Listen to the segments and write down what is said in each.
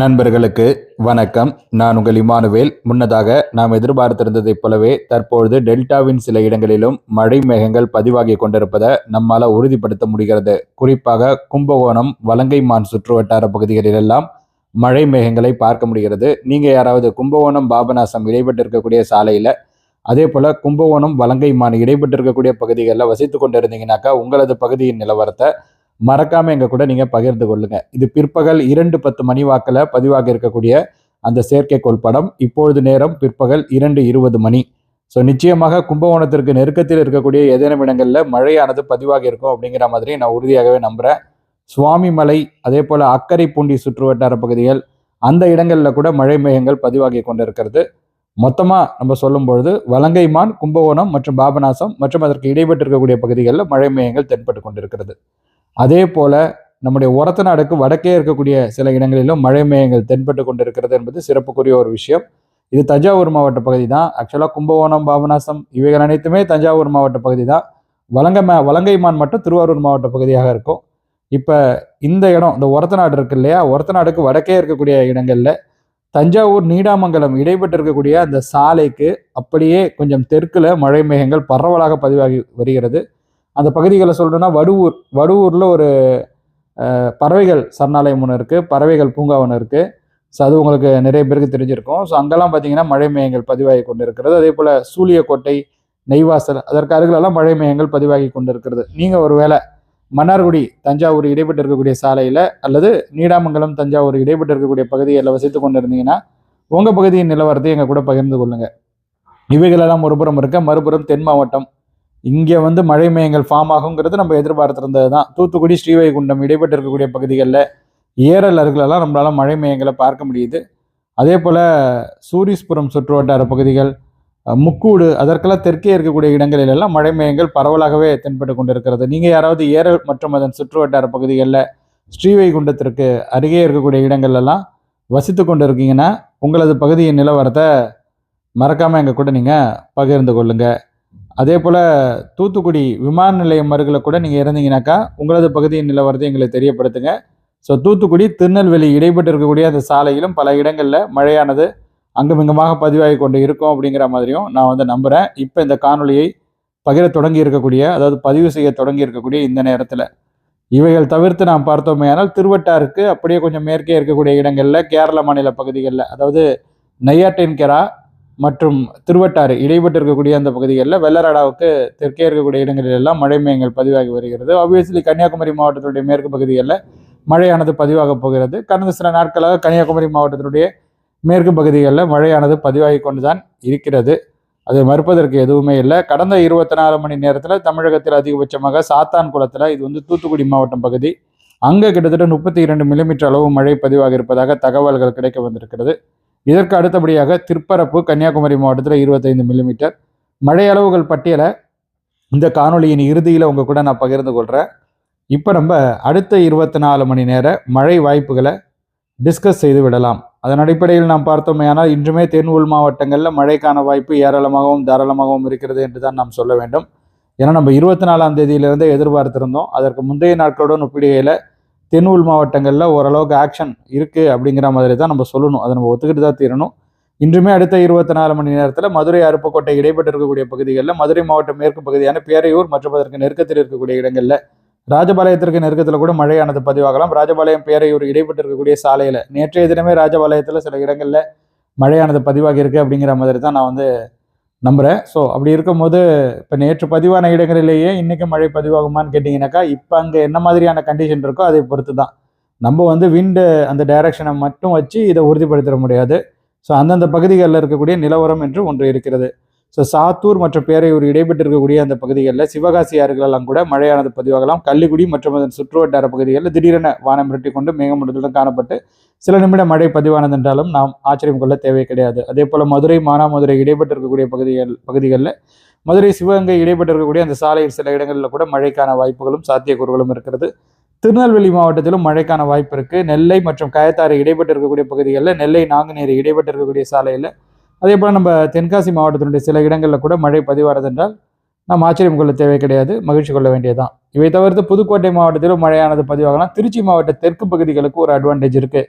நண்பர்களுக்கு வணக்கம். நான் உங்கள் இமானுவேல். முன்னதாக நாம் எதிர்பார்த்திருந்ததைப் போலவே தற்பொழுது டெல்டாவின் சில இடங்களிலும் மழை மேகங்கள் பதிவாகி கொண்டிருப்பதை நம்மால் உறுதிப்படுத்த முடிகிறது. குறிப்பாக கும்பகோணம் வலங்கைமான் சுற்றுவட்டார பகுதிகளிலெல்லாம் மழை மேகங்களை பார்க்க முடிகிறது. நீங்கள் யாராவது கும்பகோணம் பாபநாசம் இடைப்பட்டிருக்கக்கூடிய சாலையில் அதே போல் கும்பகோணம் வலங்கைமான் மான் இருக்கக்கூடிய பகுதிகளில் வசித்து கொண்டு இருந்தீங்கன்னாக்கா உங்களது பகுதியின் நிலவரத்தை மறக்காம எங்க கூட நீங்க பகிர்ந்து கொள்ளுங்க. இது பிற்பகல் இரண்டு பத்து மணி வாக்கில் பதிவாக இருக்கக்கூடிய அந்த செயற்கைக்கோள் படம். இப்பொழுது நேரம் பிற்பகல் இரண்டு இருபது மணி. ஸோ நிச்சயமாக கும்பகோணத்திற்கு நெருக்கத்தில் இருக்கக்கூடிய ஏதேனும் இடங்களில் மழையானது பதிவாக இருக்கும் அப்படிங்கிற மாதிரி நான் உறுதியாகவே நம்புகிறேன் சுவாமிமலை அதே போல் அக்கரை பூண்டி சுற்றுவட்டார பகுதிகள் அந்த இடங்களில் கூட மழை மேகங்கள் பதிவாகி கொண்டிருக்கிறது. மொத்தமாக நம்ம சொல்லும் பொழுது வலங்கைமான் கும்பகோணம் மற்றும் பாபநாசம் மற்றும் அதற்கு இடைப்பட்டிருக்கக்கூடிய பகுதிகளில் மழை மேகங்கள் தென்பட்டு கொண்டிருக்கிறது. அதே போல நம்முடைய உரத்த நாடுக்கு வடக்கே இருக்கக்கூடிய சில இடங்களிலும் மழை மேகங்கள் தென்பட்டு கொண்டிருக்கிறது என்பது சிறப்புக்குரிய ஒரு விஷயம். இது தஞ்சாவூர் மாவட்ட பகுதி தான். ஆக்சுவலாக கும்பகோணம் பாபநாசம் இவைகள் அனைத்துமே தஞ்சாவூர் மாவட்ட பகுதி தான். வலங்கை வலங்கைமான் மட்டும் திருவாரூர் மாவட்ட பகுதியாக இருக்கும். இப்போ இந்த இடம் இந்த ஒரத்த நாடு இருக்கு இல்லையா? ஒரத்த நாடுக்கு வடக்கே இருக்கக்கூடிய இடங்களில் தஞ்சாவூர் நீடாமங்கலம் இடைப்பட்டு இருக்கக்கூடிய அந்த சாலைக்கு அப்படியே கொஞ்சம் தெற்கில் மழை மேகங்கள் பரவலாக பதிவாகி வருகிறது. அந்த பகுதிகளை சொல்லணும்னா வடுவூர் வடுவூரில் ஒரு பறவைகள் சரணாலயம் ஒன்று இருக்குது பறவைகள் பூங்கா ஒன்று இருக்குது ஸோ அது உங்களுக்கு நிறைய பேருக்கு தெரிஞ்சிருக்கும். ஸோ அங்கெல்லாம் பார்த்தீங்கன்னா மழை மேகங்கள் பதிவாகி கொண்டிருக்கிறது. அதே போல் சூழியக்கோட்டை நெய்வாசல் அதற்கு அருகிலெல்லாம் மழை மேகங்கள் பதிவாகி கொண்டிருக்கிறது. நீங்கள் ஒரு வேளை மன்னார்குடி தஞ்சாவூர் இடைப்பட்டு இருக்கக்கூடிய சாலையில் அல்லது நீடாமங்கலம் தஞ்சாவூர் இடைப்பட்டு இருக்கக்கூடிய பகுதியில் வசித்து கொண்டு இருந்தீங்கன்னா உங்கள் பகுதியின் நிலவரத்தை எங்கள் கூட பகிர்ந்து கொள்ளுங்கள் இவைகளெல்லாம் ஒருபுறம் இருக்க மறுபுறம் தென் மாவட்டம் இங்கே வந்து மழை மேயங்கள் ஃபார்ம் ஆகுங்கிறது நம்ம எதிர்பார்த்திருந்தது தான் தூத்துக்குடி ஸ்ரீவைகுண்டம் இடைப்பட்டு இருக்கக்கூடிய பகுதிகளில் ஏரல் அருகிலெல்லாம் நம்மளால் மழை மேயங்களை பார்க்க முடியுது. அதே போல் சூரிஸ்புரம் சுற்றுவட்டார பகுதிகள் முக்கூடு அதற்கெல்லாம் தெற்கே இருக்கக்கூடிய இடங்களிலெல்லாம் மழை மேயங்கள் பரவலாகவே தென்பட்டு கொண்டிருக்கிறது. நீங்கள் யாராவது ஏரல் மற்றும் அதன் சுற்றுவட்டார பகுதிகளில் ஸ்ரீவைகுண்டத்திற்கு அருகே இருக்கக்கூடிய இடங்கள்லாம் வசித்து கொண்டு இருக்கீங்கன்னா உங்களது பகுதியின் நிலவரத்தை மறக்காமல் எங்கள் கூட நீங்கள் பகிர்ந்து கொள்ளுங்கள் அதே போல் தூத்துக்குடி விமான நிலையம் அருகில் கூட நீங்கள் இருந்தீங்கன்னாக்கா உங்களது பகுதியின் நிலவரத்தை எங்களுக்கு தெரியப்படுத்துங்க. ஸோ தூத்துக்குடி திருநெல்வேலி இடைப்பட்டு இருக்கக்கூடிய அந்த சாலையிலும் பல இடங்களில் மழையானது அங்குமிங்குமாக பதிவாகி கொண்டு இருக்கும் அப்படிங்கிற மாதிரியும் நான் வந்து நம்புகிறேன் இப்போ இந்த காணொலியை பகிர தொடங்கி இருக்கக்கூடிய அதாவது பதிவு செய்ய தொடங்கி இருக்கக்கூடிய இந்த நேரத்தில். இவைகள் தவிர்த்து நாம் பார்த்தோமேயானால் திருவட்டாருக்கு அப்படியே கொஞ்சம் மேற்கே இருக்கக்கூடிய இடங்களில் கேரள மாநில பகுதிகளில் அதாவது நெய்யாட்டின்கெரா மற்றும் திருவட்டாறு இடைப்பட்டு இருக்கக்கூடிய அந்த பகுதிகளில் வெள்ளராடாவுக்கு தெற்கே இருக்கக்கூடிய இடங்களில் எல்லாம் மழை மேயங்கள் பதிவாகி வருகிறது. ஆப்வியஸ்லி கன்னியாகுமரி மாவட்டத்தினுடைய மேற்கு பகுதிகளில் மழையானது பதிவாக போகிறது. கடந்த சில நாட்களாக கன்னியாகுமரி மாவட்டத்தினுடைய மேற்கு பகுதிகளில் மழையானது பதிவாகி கொண்டுதான் இருக்கிறது. அதை மறுப்பதற்கு எதுவுமே இல்லை. கடந்த இருபத்தி நாலு மணி நேரத்தில் தமிழகத்தில் அதிகபட்சமாக சாத்தான் குளத்தில் இது வந்து தூத்துக்குடி மாவட்டம் பகுதி அங்கே கிட்டத்தட்ட முப்பத்தி இரண்டு மில்லிமீட்டர் அளவு மழை பதிவாக இருப்பதாக தகவல்கள் கிடைக்க வந்திருக்கிறது. இதற்கு அடுத்தபடியாக திருப்பரப்பு கன்னியாகுமரி மாவட்டத்தில் இருபத்தைந்து மில்லிமீட்டர் மழை அளவுகள் பட்டியலை இந்த காணொளியின் இறுதியில் உங்கள் கூட நான் பகிர்ந்து கொள்கிறேன் இப்போ நம்ம அடுத்த இருபத்தி நாலு மணி நேர மழை வாய்ப்புகளை டிஸ்கஸ் செய்து விடலாம். அதன் அடிப்படையில் நாம் பார்த்தோமேயானால் இன்றுமே தென் உள் மாவட்டங்களில் மழைக்கான வாய்ப்பு ஏராளமாகவும் தாராளமாகவும் இருக்கிறது என்று தான் நாம் சொல்ல வேண்டும். ஏன்னா நம்ம இருபத்தி நாலாம் தேதியிலிருந்தே எதிர்பார்த்திருந்தோம். அதற்கு முந்தைய நாட்களுடன் ஒப்பிடுகையில் தென் உள் மாவட்டங்களில் ஓரளவுக்கு ஆக்ஷன் இருக்குது அப்படிங்கிற மாதிரி தான் நம்ம சொல்லணும். அதை நம்ம ஒத்துக்கிட்டு தான் தீரணும். இன்றுமே அடுத்த இருபத்தி நாலு மணி நேரத்தில் மதுரை அருப்புக்கோட்டை இடைப்பட்டு இருக்கக்கூடிய பகுதிகளில் மதுரை மாவட்டம் மேற்கு பகுதியான பேரையூர் மற்றும் அதற்கு நெருக்கத்தில் இருக்கக்கூடிய இடங்களில் ராஜபாளையத்திற்கு நெருக்கத்தில் கூட மழையானது பதிவாகலாம். ராஜபாளையம் பேரையூர் இடைப்பட்டு இருக்கக்கூடிய சாலையில் நேற்றைய தினமே ராஜபாளையத்தில் சில இடங்களில் மழையானது பதிவாகியிருக்கு அப்படிங்கிற மாதிரி தான் நான் வந்து நம்புகிறேன் ஸோ அப்படி இருக்கும்போது இப்போ நேற்று பதிவான இடங்களிலேயே இன்றைக்கி மழை பதிவாகுமான்னு கேட்டிங்கனாக்கா இப்போ அங்கே என்ன மாதிரியான கண்டிஷன் இருக்கோ அதை பொறுத்து தான் நம்ம வந்து விண்டு அந்த டைரக்ஷனை மட்டும் வச்சு இதை உறுதிப்படுத்திட முடியாது. ஸோ அந்தந்த பகுதிகளில் இருக்கக்கூடிய நிலவரம் என்று ஒன்று இருக்கிறது. ஸோ சாத்தூர் மற்றும் பேரையூர் இடைப்பட்டு இருக்கக்கூடிய அந்த பகுதிகளில் சிவகாசி ஆறுகளெல்லாம் கூட மழையானது பதிவாகலாம். கள்ளிக்குடி மற்றும் அதன் சுற்றுவட்டார பகுதிகளில் திடீரென வானம் மிரட்டி கொண்டு மேகமூட்டத்துடன் காணப்பட்டு சில நிமிட மழை பதிவானது என்றாலும் நாம் ஆச்சரியம் கொள்ள தேவை கிடையாது. அதே போல் மதுரை மானாமதுரை இடைப்பட்டு இருக்கக்கூடிய பகுதிகள் பகுதிகளில் மதுரை சிவகங்கை இடைப்பட்டு இருக்கக்கூடிய அந்த சாலையில் சில இடங்களில் கூட மழைக்கான வாய்ப்புகளும் சாத்தியக்கூறுகளும் இருக்கிறது. திருநெல்வேலி மாவட்டத்திலும் மழைக்கான வாய்ப்பு இருக்குது நெல்லை மற்றும் கயத்தாறு இடைப்பட்டு இருக்கக்கூடிய பகுதிகளில் நெல்லை நாங்குநேரி இடைப்பட்டு இருக்கக்கூடிய சாலையில் அதே போல் நம்ம தென்காசி மாவட்டத்தினுடைய சில இடங்களில் கூட மழை பதிவாகிறதென்றால் என்றால் நாம் ஆச்சரியம் கொள்ள தேவை கிடையாது மகிழ்ச்சி கொள்ள வேண்டியதுதான். இவை தவிர்த்து புதுக்கோட்டை மாவட்டத்திலும் மழையானது பதிவாகலாம். திருச்சி மாவட்ட தெற்கு பகுதிகளுக்கு ஒரு அட்வான்டேஜ் இருக்குது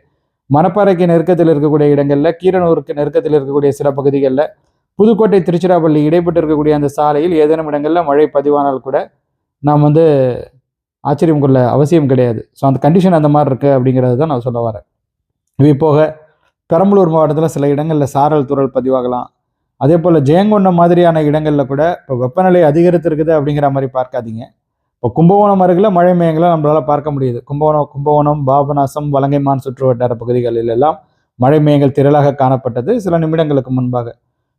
மணப்பாறைக்கு நெருக்கத்தில் இருக்கக்கூடிய இடங்களில் கீரனூருக்கு நெருக்கத்தில் இருக்கக்கூடிய சில பகுதிகளில் புதுக்கோட்டை திருச்சிராப்பள்ளி இடைப்பட்டு இருக்கக்கூடிய அந்த சாலையில் ஏதேனும் இடங்களில் மழை பதிவானால் கூட நாம் வந்து ஆச்சரியம் கொள்ள அவசியம் கிடையாது. ஸோ அந்த கண்டிஷன் அந்த மாதிரி இருக்குது அப்படிங்கிறது தான் நான் சொல்ல வரேன். இது போக பெரம்பலூர் மாவட்டத்தில் சில இடங்களில் சாரல் துறல் பதிவாகலாம். அதே போல் ஜெயங்கொண்டம் மாதிரியான இடங்களில் கூட இப்போ வெப்பநிலை அதிகரித்திருக்குது அப்படிங்கிற மாதிரி பார்க்காதீங்க. இப்போ கும்பகோணம் அருகில் மழை மேகங்களை நம்மளால் பார்க்க முடியுது. கும்பகோணம் கும்பகோணம் பாபநாசம் வலங்கைமான் சுற்று வட்டார பகுதிகளில் எல்லாம் மழை மேகங்கள் திரளாக காணப்பட்டது சில நிமிடங்களுக்கு முன்பாக.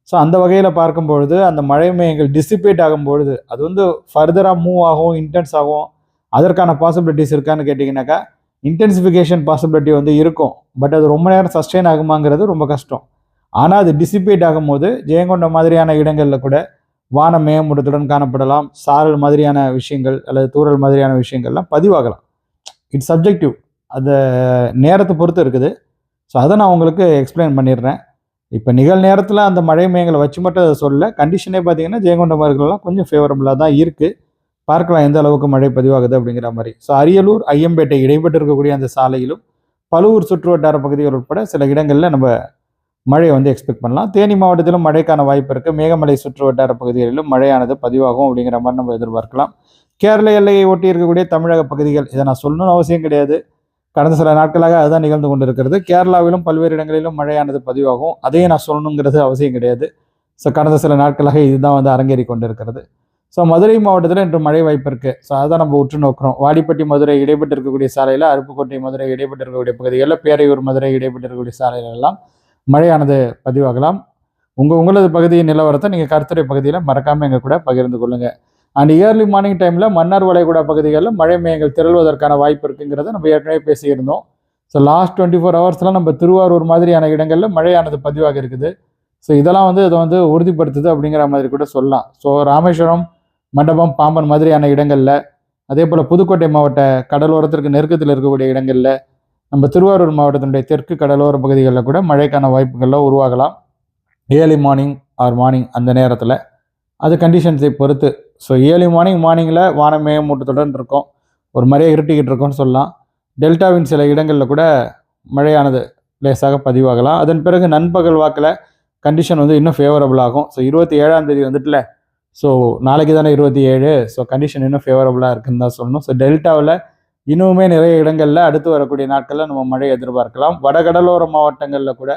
ஸோ அந்த வகையில் பார்க்கும்பொழுது அந்த மழை மேகங்கள் டிசிபேட் ஆகும்பொழுது அது வந்து ஃபர்தராக மூவ் ஆகும் இன்டென்ஸ் ஆகும் அதற்கான பாசிபிலிட்டிஸ் இருக்கான்னு கேட்டிங்கனாக்கா இன்டென்சிஃபிகேஷன் பாசிபிலிட்டி வந்து இருக்கும். பட் அது ரொம்ப நேரம் சஸ்டெயின் ஆகுமாங்கிறது ரொம்ப கஷ்டம். ஆனால் அது டிசிபேட் ஆகும்போது ஜெயங்கொண்ட மாதிரியான இடங்களில் கூட வான மேகமூட்டத்துடன் காணப்படலாம். சாரல் மாதிரியான விஷயங்கள் அல்லது தூறல் மாதிரியான விஷயங்கள்லாம் பதிவாகலாம். இட்ஸ் சப்ஜெக்டிவ் அது நேரத்தை பொறுத்து இருக்குது. ஸோ அதை நான் உங்களுக்கு எக்ஸ்பிளைன் பண்ணிடுறேன். இப்போ நிகழ் நேரத்தில் அந்த மழை மேகங்களை வச்சு மட்டும் அதை சொல்ல கண்டிஷனே பார்த்தீங்கன்னா ஜெயங்கொண்ட அவர்கள்லாம் கொஞ்சம் ஃபேவரபுளாக தான் இருக்குது பார்க்கலாம் எந்த அளவுக்கு மழை பதிவாகுது அப்படிங்கிற மாதிரி. ஸோ அரியலூர் ஐயம்பேட்டை இடைப்பட்டு இருக்கக்கூடிய அந்த சாலையிலும் பழுவூர் சுற்று வட்டார பகுதிகள் உட்பட சில இடங்களில் நம்ம மழையை வந்து எக்ஸ்பெக்ட் பண்ணலாம். தேனி மாவட்டத்திலும் மழைக்கான வாய்ப்பு இருக்குது மேகமலை சுற்று வட்டார பகுதிகளிலும் மழையானது பதிவாகும் அப்படிங்கிற மாதிரி நம்ம எதிர்பார்க்கலாம். கேரள எல்லையை ஒட்டி இருக்கக்கூடிய தமிழக பகுதிகள் இதை நான் சொல்லணும்னு அவசியம் கிடையாது. கடந்த சில நாட்களாக அதுதான் நிகழ்ந்து கொண்டிருக்கிறது. கேரளாவிலும் பல்வேறு இடங்களிலும் மழையானது பதிவாகும். அதையும் நான் சொல்லணுங்கிறது அவசியம் கிடையாது. ஸோ கடந்த சில நாட்களாக இதுதான் வந்து அரங்கேறி கொண்டிருக்கிறது. ஸோ மதுரை மாவட்டத்தில் இன்று மழை வாய்ப்பு இருக்கு. ஸோ அதை நம்ம உற்று நோக்கிறோம். வாடிப்பட்டி மதுரை இடைப்பட்டு இருக்கக்கூடிய சாலையில் அருப்புக்கோட்டை மதுரை இடைப்பட்டு இருக்கக்கூடிய பகுதிகளில் பேரையூர் மதுரை இடைப்பட்டு இருக்கக்கூடிய சாலைகள் எல்லாம் மழையானது பதிவாகலாம். உங்கள் உங்களது பகுதியின் நிலவரத்தை நீங்கள் கருத்துரை பகுதியில் மறக்காமல் எங்கள் கூட பகிர்ந்து கொள்ளுங்கள் அண்ட் இயர்லி மார்னிங் டைமில் மன்னார் வளைகுடா பகுதிகளில் மழை மேயங்கள் திரள்வதற்கான வாய்ப்பு இருக்குங்கிறத நம்ம ஏற்கனவே பேசியிருந்தோம். ஸோ லாஸ்ட் டுவெண்ட்டி ஃபோர் ஹவர்ஸ்லாம் நம்ம திருவாரூர் மாதிரியான இடங்களில் மழையானது பதிவாக இருக்குது. ஸோ இதெல்லாம் வந்து இதை வந்து உறுதிப்படுத்துது அப்படிங்கிற மாதிரி கூட சொல்லலாம். ஸோ ராமேஸ்வரம் மண்டபம் பாம்பன் மாதிரியான இடங்களில் அதே போல் புதுக்கோட்டை மாவட்ட கடலோரத்திற்கு நெருக்கத்தில் இருக்கக்கூடிய இடங்களில் நம்ம திருவாரூர் மாவட்டத்தினுடைய தெற்கு கடலோர பகுதிகளில் கூட மழைக்கான வாய்ப்புகள்லாம் உருவாகலாம். ஏர்லி மார்னிங் ஆர் மார்னிங் அந்த நேரத்தில். அது கண்டிஷன்ஸை பொறுத்து. ஸோ ஏர்லி மார்னிங் மார்னிங்கில் வானம் மேகமூட்டத்துடன் இருக்கும். ஒரு மாதிரியே இருட்டிக்கிட்டு இருக்கும்னு சொல்லலாம். டெல்டாவின் சில இடங்களில் கூட மழையானது லேசாக பதிவாகலாம். அதன் பிறகு நண்பகல் வாக்கில் கண்டிஷன் வந்து இன்னும் ஃபேவரபுள் ஆகும். ஸோ இருபத்தி ஏழாம் தேதி வந்துட்டுல ஸோ நாளைக்கு தானே இருபத்தி ஏழு. ஸோ கண்டிஷன் இன்னும் ஃபேவரபுளாக இருக்குன்னு தான் சொல்லணும். ஸோ டெல்டாவில் இன்னுமே நிறைய இடங்களில் அடுத்து வரக்கூடிய நாட்களில் நம்ம மழை எதிர்பார்க்கலாம். வடகடலோர மாவட்டங்களில் கூட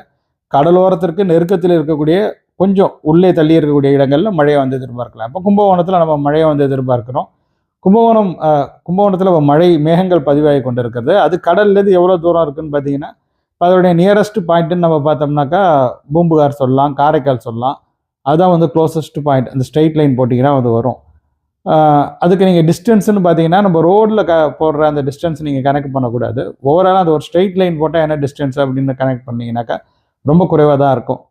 கடலோரத்திற்கு நெருக்கத்தில் இருக்கக்கூடிய கொஞ்சம் உள்ளே தள்ளி இருக்கக்கூடிய இடங்களில் மழையை வந்து எதிர்பார்க்கலாம். இப்போ கும்பகோணத்தில் நம்ம மழையை வந்து எதிர்பார்க்கிறோம். கும்பகோணம் கும்பகோணத்தில் இப்போ மழை மேகங்கள் பதிவாகி கொண்டிருக்கிறது. அது கடல்லேருந்து எவ்வளோ தூரம் இருக்குன்னு பார்த்தீங்கன்னா இப்போ அதோடைய நியரஸ்ட் பாயிண்ட்டுன்னு நம்ம பார்த்தோம்னாக்கா பூம்புகார் சொல்லலாம் காரைக்கால் சொல்லலாம். அதுதான் வந்து க்ளோசஸ்ட் பாயிண்ட் அந்த ஸ்ட்ரெயிட் லைன் போட்டிங்கன்னா அது வரும். அதுக்கு நீங்கள் டிஸ்டன்ஸ்னு பார்த்தீங்கன்னா நம்ம ரோட்டில் க போடுற அந்த டிஸ்டன்ஸ் நீங்கள் கனெக்ட் பண்ணக்கூடாது. ஓவராலாக அந்த ஒரு ஸ்ட்ரெயிட் லைன் போட்டால் என்ன டிஸ்டன்ஸ் அப்படின்னு கனெக்ட் பண்ணிங்கனாக்கா ரொம்ப குறைவாக தான் இருக்கும்.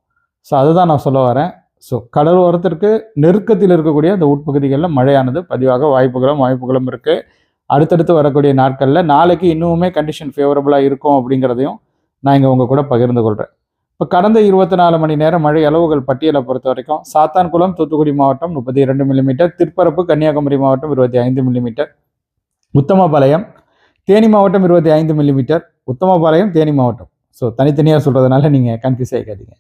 ஸோ அதுதான் நான் சொல்ல வரேன். ஸோ கடலோரத்திற்கு நெருக்கத்தில் இருக்கக்கூடிய அந்த உட்பகுதிகளில் மழையானது பதிவாக வாய்ப்புகளும் வாய்ப்புகளும் இருக்குது அடுத்தடுத்து வரக்கூடிய நாட்களில் நாளைக்கு இன்னுமே கண்டிஷன் ஃபேவரபுளாக இருக்கும் அப்படிங்கிறதையும் நான் இங்கே உங்கள் கூட பகிர்ந்து கொள்கிறேன் இப்போ கடந்த இருபத்தி நாலு மணி நேரம் மழை அளவுகள் பட்டியலை பொறுத்த வரைக்கும் சாத்தான்குளம் தூத்துக்குடி மாவட்டம் முப்பத்தி இரண்டு மில்லிமீட்டர் திருப்பரப்பு கன்னியாகுமரி மாவட்டம் இருபத்தி ஐந்து மில்லிமீட்டர் உத்தமபாளையம் தேனி மாவட்டம் இருபத்தி ஐந்து மில்லிமீட்டர் உத்தமபாளையம் தேனி மாவட்டம். ஸோ தனித்தனியாக சொல்கிறதுனால நீங்கள் கன்ஃபியூஸ் ஆகிக்காதீங்க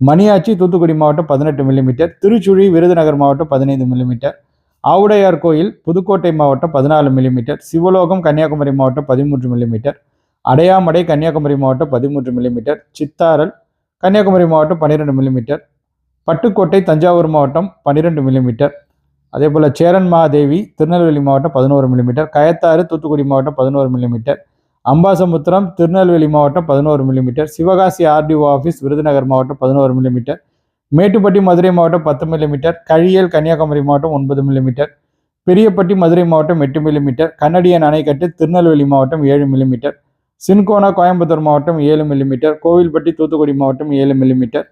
மணியாச்சி தூத்துக்குடி மாவட்டம் பதினெட்டு மில்லிமீட்டர் திருச்சுழி விருதுநகர் மாவட்டம் பதினைந்து மில்லிமீட்டர் ஆவுடையார் கோயில் புதுக்கோட்டை மாவட்டம் பதினாலு மில்லிமீட்டர் சிவலோகம் கன்னியாகுமரி மாவட்டம் பதிமூன்று மில்லிமீட்டர் அடையாமடை கன்னியாகுமரி மாவட்டம் பதிமூன்று மில்லிமீட்டர் சித்தாரல் கன்னியாகுமரி மாவட்டம் பன்னிரெண்டு மில்லிமீட்டர் பட்டுக்கோட்டை தஞ்சாவூர் மாவட்டம் பன்னிரெண்டு மில்லிமீட்டர் அதே போல் சேரன் திருநெல்வேலி மாவட்டம் பதினோரு மில்லிமீட்டர் கயத்தாறு தூத்துக்குடி மாவட்டம் பதினோரு மில்லிமீட்டர் அம்பாசமுத்திரம் திருநெல்வேலி மாவட்டம் பதினோரு millimetre Sivakasi RTO office Virudhunagar மாவட்டம் பதினோரு மில்லிமீட்டர் மேட்டுப்பட்டி மதுரை மாவட்டம் பத்து மில்லிமீட்டர் கழியல் கன்னியாகுமரி மாவட்டம் ஒன்பது மில்லிமீட்டர் பெரியப்பட்டி மதுரை மாவட்டம் எட்டு மில்லிமீட்டர் கன்னடியன் அணைக்கட்டு திருநெல்வேலி மாவட்டம் ஏழு மில்லிமீட்டர் சின்கோனா கோயம்புத்தூர் மாவட்டம் ஏழு மில்லிமீட்டர் கோவில்பட்டி தூத்துக்குடி மாவட்டம் ஏழு மில்லிமீட்டர்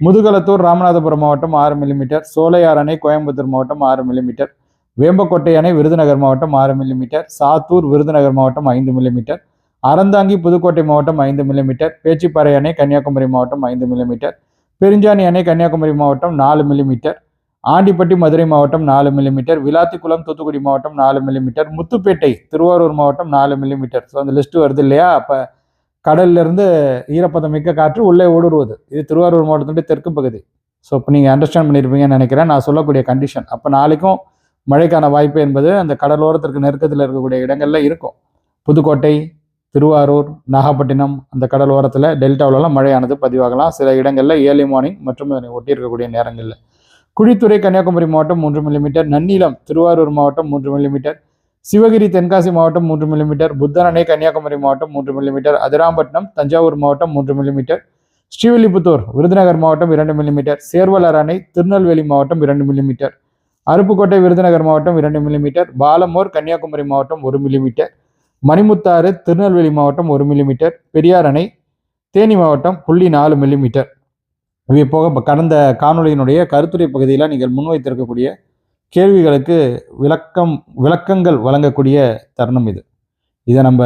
முதுகலத்தூர் ராமநாதபுரம் மாவட்டம் ஆறு மில்லிமீட்டர் சோலையார் அணை கோயம்புத்தூர் மாவட்டம் ஆறு மில்லிமீட்டர் வேம்பக்கோட்டை அணை விருதுநகர் மாவட்டம் ஆறு மில்லிமீட்டர் சாத்தூர் விருதுநகர் மாவட்டம் ஐந்து மில்லிமீட்டர் அறந்தாங்கி புதுக்கோட்டை மாவட்டம் ஐந்து மில்லிமீட்டர் பேச்சிப்பாறை அணை கன்னியாகுமரி மாவட்டம் ஐந்து மில்லிமீட்டர் பெருஞ்சாணி அணை கன்னியாகுமரி மாவட்டம் நாலு மில்லிமீட்டர் ஆண்டிப்பட்டி மதுரை மாவட்டம் நாலு மில்லிமீட்டர் விளாத்திக்குளம் தூத்துக்குடி மாவட்டம் நாலு மில்லிமீட்டர் முத்துப்பேட்டை திருவாரூர் மாவட்டம் நாலு மில்லிமீட்டர் ஸோ அந்த லிஸ்ட்டு வருது இல்லையா? அப்போ கடல்லிருந்து ஈரப்பதம் மிக்க காற்று உள்ளே ஊடுருவது. இது திருவாரூர் மாவட்டத்துடைய தெற்கு பகுதி. ஸோ இப்போ நீங்கள் அண்டர்ஸ்டாண்ட் பண்ணியிருப்பீங்கன்னு நினைக்கிறேன். நான் சொல்லக்கூடிய கண்டிஷன் அப்போ நாளைக்கும் மழைக்கான வாய்ப்பு என்பது அந்த கடலோரத்திற்கு நெருக்கத்தில் இருக்கக்கூடிய இடங்களில் இருக்கும். புதுக்கோட்டை திருவாரூர் நாகப்பட்டினம் அந்த கடல் ஓரத்தில் டெல்டாவிலலாம் மழையானது பதிவாகலாம். சில இடங்களில் ஏர்லி மார்னிங் மற்றும் அதனை ஒட்டி இருக்கக்கூடிய நேரங்களில். குழித்துறை கன்னியாகுமரி மாவட்டம் மூன்று மில்லிமீட்டர் நன்னிலம் திருவாரூர் மாவட்டம் மூன்று மில்லிமீட்டர் சிவகிரி தென்காசி மாவட்டம் மூன்று மில்லிமீட்டர் புத்தனணை கன்னியாகுமரி மாவட்டம் மூன்று மில்லிமீட்டர் அதிராம்பட்டினம் தஞ்சாவூர் மாவட்டம் மூன்று மில்லிமீட்டர் ஸ்ரீவில்லிபுத்தூர் விருதுநகர் மாவட்டம் இரண்டு மில்லிமீட்டர் சேர்வலர் அணை திருநெல்வேலி மாவட்டம் இரண்டு மில்லிமீட்டர் அருப்புக்கோட்டை விருதுநகர் மாவட்டம் இரண்டு மில்லிமீட்டர் பாலமோர் கன்னியாகுமரி மாவட்டம் ஒரு மில்லிமீட்டர் மணிமுத்தாறு திருநெல்வேலி மாவட்டம் ஒரு மில்லிமீட்டர் பெரியார் அணை தேனி மாவட்டம் புள்ளி நாலு மில்லிமீட்டர் இவை போக இப்போ கடந்த காணொளியினுடைய கருத்துரை பகுதியில் நீங்கள் முன்வைத்திருக்கக்கூடிய கேள்விகளுக்கு விளக்கம் விளக்கங்கள் வழங்கக்கூடிய தருணம் இது. இதை நம்ம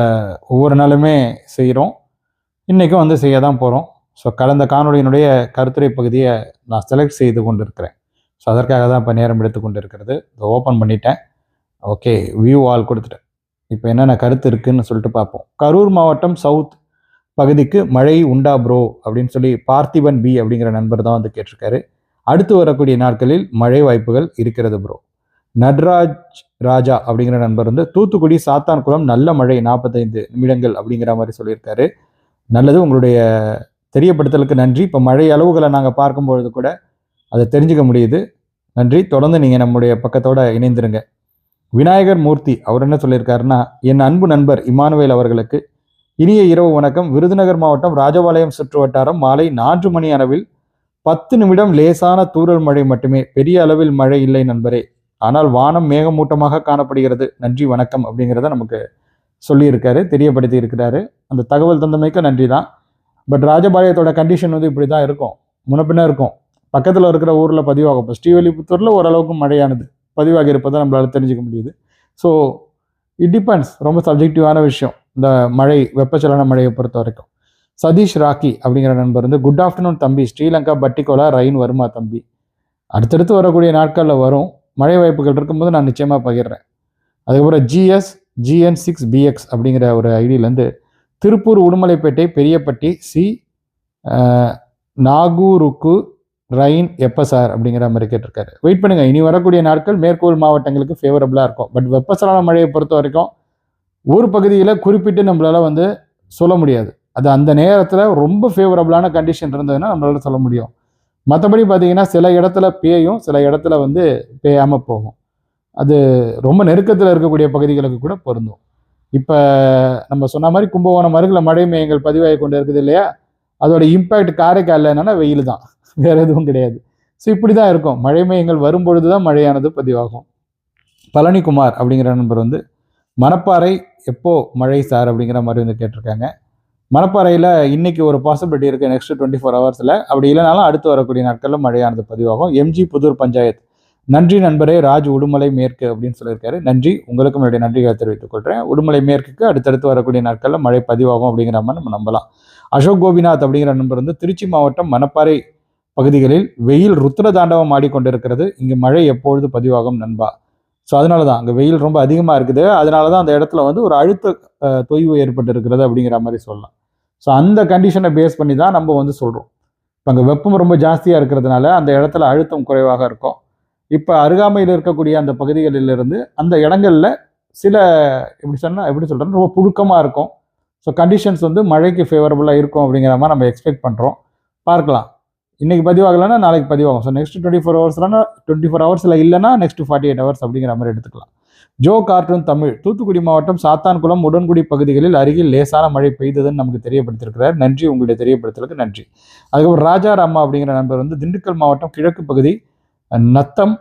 ஒவ்வொரு நாளுமே செய்கிறோம் இன்றைக்கும் வந்து செய்ய தான் போகிறோம் ஸோ கடந்த காணொலியினுடைய கருத்துரை பகுதியை நான் செலக்ட் செய்து கொண்டு இருக்கிறேன் ஸோ அதற்காக தான் இப்போ நேரம் எடுத்துக்கொண்டு இருக்கிறது இதை ஓப்பன் பண்ணிட்டேன். ஓகே வியூ ஆல் கொடுத்துட்டேன். இப்போ என்னென்ன கருத்து இருக்குன்னு சொல்லிட்டு பார்ப்போம். கரூர் மாவட்டம் சவுத் பகுதிக்கு மழை உண்டா ப்ரோ அப்படின்னு சொல்லி பார்த்திபன் பி அப்படிங்கிற நண்பர் தான் வந்து கேட்டிருக்காரு. அடுத்து வரக்கூடிய நாட்களில் மழை வாய்ப்புகள் இருக்கிறது ப்ரோ நட்ராஜ் ராஜா அப்படிங்கிற நண்பர் வந்து தூத்துக்குடி சாத்தான்குளம் நல்ல மழை நாற்பத்தைந்து நிமிடங்கள் அப்படிங்கிற மாதிரி சொல்லியிருக்காரு. நல்லது உங்களுடைய தெரியப்படுத்தலுக்கு நன்றி. இப்போ மழை அளவுகளை நாங்கள் பார்க்கும்பொழுது கூட அதை தெரிஞ்சுக்க முடியுது. நன்றி. தொடர்ந்து நீங்கள் நம்முடைய பக்கத்தோட இணைந்திருங்க. விநாயகர் மூர்த்தி அவர் என்ன சொல்லியிருக்காருன்னா என் அன்பு நண்பர் இமானுவேல் அவர்களுக்கு இனிய இரவு வணக்கம். விருதுநகர் மாவட்டம் ராஜபாளையம் சுற்று வட்டாரம் மாலை நான்கு மணி அளவில் பத்து நிமிடம் லேசான தூறல் மழை மட்டுமே. பெரிய அளவில் மழை இல்லை நண்பரே. ஆனால் வானம் மேகமூட்டமாக காணப்படுகிறது. நன்றி வணக்கம் அப்படிங்கிறத நமக்கு சொல்லியிருக்காரு தெரியப்படுத்தி இருக்கிறாரு. அந்த தகவல் தந்தமைக்கு நன்றி தான். பட் ராஜபாளையத்தோட கண்டிஷன் வந்து இப்படி தான் இருக்கும். முன்னப்பின்ன இருக்கும். பக்கத்தில் இருக்கிற ஊரில் பதிவாகும். இப்போ ஸ்ரீவல்லிபுத்தூரில் ஓரளவுக்கு மழையானது. பதிவாகி இருப்பதை நம்மளால் தெரிஞ்சுக்க முடியுது. ஸோ இட் டிபெண்ட்ஸ் ரொம்ப சப்ஜெக்டிவான விஷயம். இந்த மழை வெப்பச்சலன மழையை பொறுத்த வரைக்கும். சதீஷ் ராக்கி அப்படிங்கிற நண்பர் வந்து குட் ஆஃப்டர்நூன் தம்பி. ஸ்ரீலங்கா பட்டிகோலா ரெயின் வருமா தம்பி? அடுத்தடுத்து வரக்கூடிய நாட்களில் வரும். மழை வாய்ப்புகள் இருக்கும்போது நான் நிச்சயமாக பகிர்றேன். அதுக்கப்புறம் ஜிஎஸ் ஜிஎன் சிக்ஸ் பிஎக்ஸ் அப்படிங்கிற ஒரு ஐடியிலேருந்து திருப்பூர் உடுமலைப்பேட்டை பெரியப்பட்டி சி நாகூருக்கு ரைன் எப்போ சார் அப்படிங்கிற மாதிரி கேட்டிருக்காரு. வெயிட் பண்ணுங்கள் இனி வரக்கூடிய நாட்கள் மேற்கோள் மாவட்டங்களுக்கு ஃபேவரபுளாக இருக்கும். பட் வெப்பசலன மழையை பொறுத்த வரைக்கும் ஒரு பகுதியில் குறிப்பிட்டு நம்மளால் வந்து சொல்ல முடியாது. அது அந்த நேரத்தில் ரொம்ப ஃபேவரபுளான கண்டிஷன் இருந்ததுன்னா நம்மளால சொல்ல முடியும். மற்றபடி பார்த்தீங்கன்னா சில இடத்துல பேயும் சில இடத்துல வந்து பேயாமல் போகும். அது ரொம்ப நெருக்கத்தில் இருக்கக்கூடிய பகுதிகளுக்கு கூட பொருந்தும். இப்போ நம்ம சொன்ன மாதிரி கும்பகோணம் அருகில் மழை மேயங்கள் பதிவாகி கொண்டு இருக்குது இல்லையா? அதோட இம்பேக்ட் காரைக்காலில் என்னன்னா வெயில் தான் வேற எதுவும் கிடையாது. ஸோ இப்படி தான் இருக்கும். மழை மேயங்கள் வரும்பொழுது தான் மழையானது பதிவாகும். பழனிக்குமார் அப்படிங்கிற நண்பர் வந்து மணப்பாறை எப்போது மழை சார் அப்படிங்கிற மாதிரி வந்து கேட்டிருக்காங்க. மணப்பாறையில் இன்னைக்கு ஒரு பாசிபிலிட்டி இருக்குது நெக்ஸ்ட் டுவெண்ட்டி ஃபோர் ஹவர்ஸில் அப்படி இல்லைனாலும் அடுத்து வரக்கூடிய நாட்களில் மழையானது பதிவாகும். எம்ஜி புதூர் பஞ்சாயத்து நன்றி நண்பரே ராஜ் உடுமலை மேற்கு அப்படின்னு சொல்லியிருக்காரு. நன்றி. உங்களுக்கும் என்னுடைய நன்றிகளை தெரிவித்துக் கொள்கிறேன் உடுமலை மேற்குக்கு அடுத்தடுத்து வரக்கூடிய நாட்களில் மழை பதிவாகும் அப்படிங்கிற மாதிரி நம்ம நம்பலாம். அசோக் கோபிநாத் அப்படிங்கிற நண்பர் வந்து திருச்சி மாவட்டம் மணப்பாறை பகுதிகளில் வெயில் ருத்ர தாண்டவம் ஆடிக்கொண்டிருக்கிறது. இங்கு மழை எப்பொழுது பதிவாகும் நண்பா? ஸோ அதனால தான் அங்கே வெயில் ரொம்ப அதிகமாக இருக்குது. அதனால தான் அந்த இடத்துல வந்து ஒரு அழுத்த தொய்வு ஏற்பட்டு இருக்கிறது அப்படிங்கிற மாதிரி சொல்லலாம். ஸோ அந்த கண்டிஷனை பேஸ் பண்ணி தான் நம்ம வந்து சொல்கிறோம் இப்போ அங்கே வெப்பம் ரொம்ப ஜாஸ்தியாக இருக்கிறதுனால அந்த இடத்துல அழுத்தம் குறைவாக இருக்கும். இப்போ அருகாமையில் இருக்கக்கூடிய அந்த பகுதிகளிலிருந்து அந்த இடங்களில் சில எப்படி சொன்னால் எப்படி சொல்கிறேன்னா ரொம்ப புழுக்கமாக இருக்கும். ஸோ கண்டிஷன்ஸ் வந்து மழைக்கு ஃபேவரபுளாக இருக்கும் அப்படிங்கிற மாதிரி நம்ம எக்ஸ்பெக்ட் பண்ணுறோம் பார்க்கலாம். இன்றைக்கி பதிவாகலைன்னா நாளைக்கு பதிவாகும். ஸோ நெக்ஸ்ட் டுவெண்ட்டி ஃபோர் ஹவர்ஸ்லனா டுவெண்ட்டி ஃபோர் ஹவர்ஸில் இல்லைன்னா நெக்ஸ்ட் ஃபார்ட்டி எயிட் ஹவர்ஸ் அப்படிங்கிற மாதிரி எடுத்துக்கலாம். ஜோ கார்ட்டூன் தமிழ் தூத்துக்குடி மாவட்டம் சாத்தான்குளம் உடன்குடி பகுதிகளில் அருகில் லேசான மழை பெய்ததுன்னு நமக்கு தெரியப்படுத்திருக்கிறார் நன்றி உங்களுடைய தெரியப்படுத்தலுக்கு நன்றி. அதுக்கப்புறம் ராஜா ராமா அப்படிங்கிற நண்பர் வந்து திண்டுக்கல் மாவட்டம் கிழக்கு பகுதி நத்தம்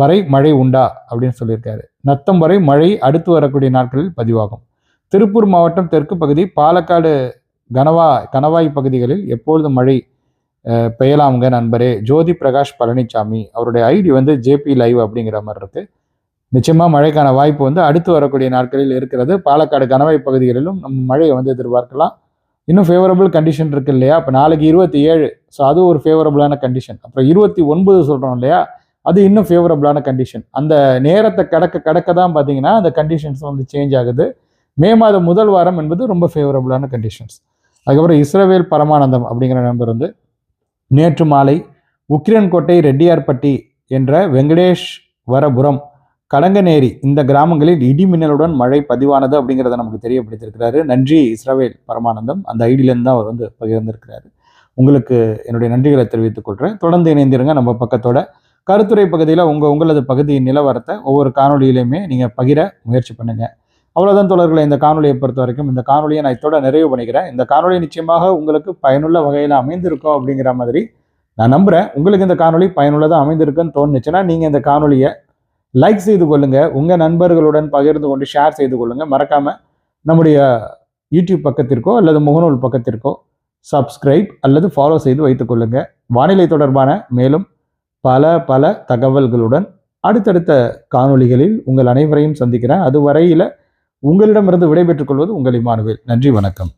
வரை மழை உண்டா அப்படின்னு சொல்லியிருக்காரு. நத்தம் வரை மழை அடுத்து வரக்கூடிய நாட்களில் பதிவாகும். திருப்பூர் மாவட்டம் தெற்கு பகுதி பாலக்காடு கனவா கணவாய் பகுதிகளில் எப்பொழுது மழை பெயலாமுங்க நண்பரே. ஜோதி பிரகாஷ் பழனிசாமி அவருடைய ஐடி வந்து ஜேபி லைவ் அப்படிங்கிற மாதிரி இருக்கு. நிச்சயமாக மழைக்கான வாய்ப்பு வந்து அடுத்து வரக்கூடிய நாட்களில் இருக்கிறது. பாலக்காடு கணவாய் பகுதிகளிலும் நம்ம மழையை வந்து எதிர்பார்க்கலாம். இன்னும் ஃபேவரபிள் கண்டிஷன் இருக்கு இல்லையா? இப்போ நாளைக்கு இருபத்தி ஏழு. ஸோ அது ஒரு ஃபேவரபுளான கண்டிஷன் அப்புறம் இருபத்தி ஒன்பது சொல்கிறோம் இல்லையா? அது இன்னும் ஃபேவரபுளான கண்டிஷன் அந்த நேரத்தை கடக்க கடக்க தான் பார்த்தீங்கன்னா அந்த கண்டிஷன்ஸ் வந்து சேஞ்ச் ஆகுது. மே மாதம் முதல் வாரம் என்பது ரொம்ப ஃபேவரபுளான கண்டிஷன்ஸ் அதுக்கப்புறம் இஸ்ரவேல் பரமானந்தம் அப்படிங்கிற நண்பர் வந்து நேற்று மாலை உக்கிரன்கோட்டை ரெட்டியார்பட்டி என்ற வெங்கடேஷ் வரபுரம் கடங்கநேரி இந்த கிராமங்களில் இடி மின்னலுடன் மழை பதிவானது அப்படிங்கிறத நமக்கு தெரியப்படுத்தியிருக்கிறாரு. நன்றி இஸ்ரவேல் பரமானந்தம். அந்த ஐடியிலேருந்து தான் அவர் வந்து பகிர்ந்திருக்கிறாரு. உங்களுக்கு என்னுடைய நன்றிகளை தெரிவித்துக் கொள்கிறேன் தொடர்ந்து இணைந்திருங்க. நம்ம பக்கத்தோட கருத்துரை பகுதியில் உங்கள் உங்களது பகுதியின் நிலவரத்தை ஒவ்வொரு காணொலியிலையுமே நீங்கள் பகிர முயற்சி பண்ணுங்கள் அவ்வளோதான் தொடர்களை இந்த காணொலியை பொறுத்த வரைக்கும் இந்த காணொலியை நான் இதோட நிறைவு பண்ணிக்கிறேன். இந்த காணொலி நிச்சயமாக உங்களுக்கு பயனுள்ள வகையில் அமைந்திருக்கும் அப்படிங்கிற மாதிரி நான் நம்புகிறேன் உங்களுக்கு இந்த காணொலி பயனுள்ளதாக அமைந்திருக்குன்னு தோணுச்சுன்னா நீங்கள் இந்த காணொலியை லைக் செய்து கொள்ளுங்கள் உங்கள் நண்பர்களுடன் பகிர்ந்து கொண்டு ஷேர் செய்து கொள்ளுங்கள் மறக்காமல் நம்முடைய யூடியூப் பக்கத்திற்கோ அல்லது முகநூல் பக்கத்திற்கோ சப்ஸ்கிரைப் அல்லது ஃபாலோ செய்து வைத்துக் கொள்ளுங்கள் வானிலை தொடர்பான மேலும் பல பல தகவல்களுடன் அடுத்தடுத்த காணொளிகளில் உங்கள் அனைவரையும் சந்திக்கிறேன். அதுவரையில் உங்களிடமிருந்து விடைபெற்றுக் கொள்வது உங்கள் இமானுவேல். நன்றி வணக்கம்.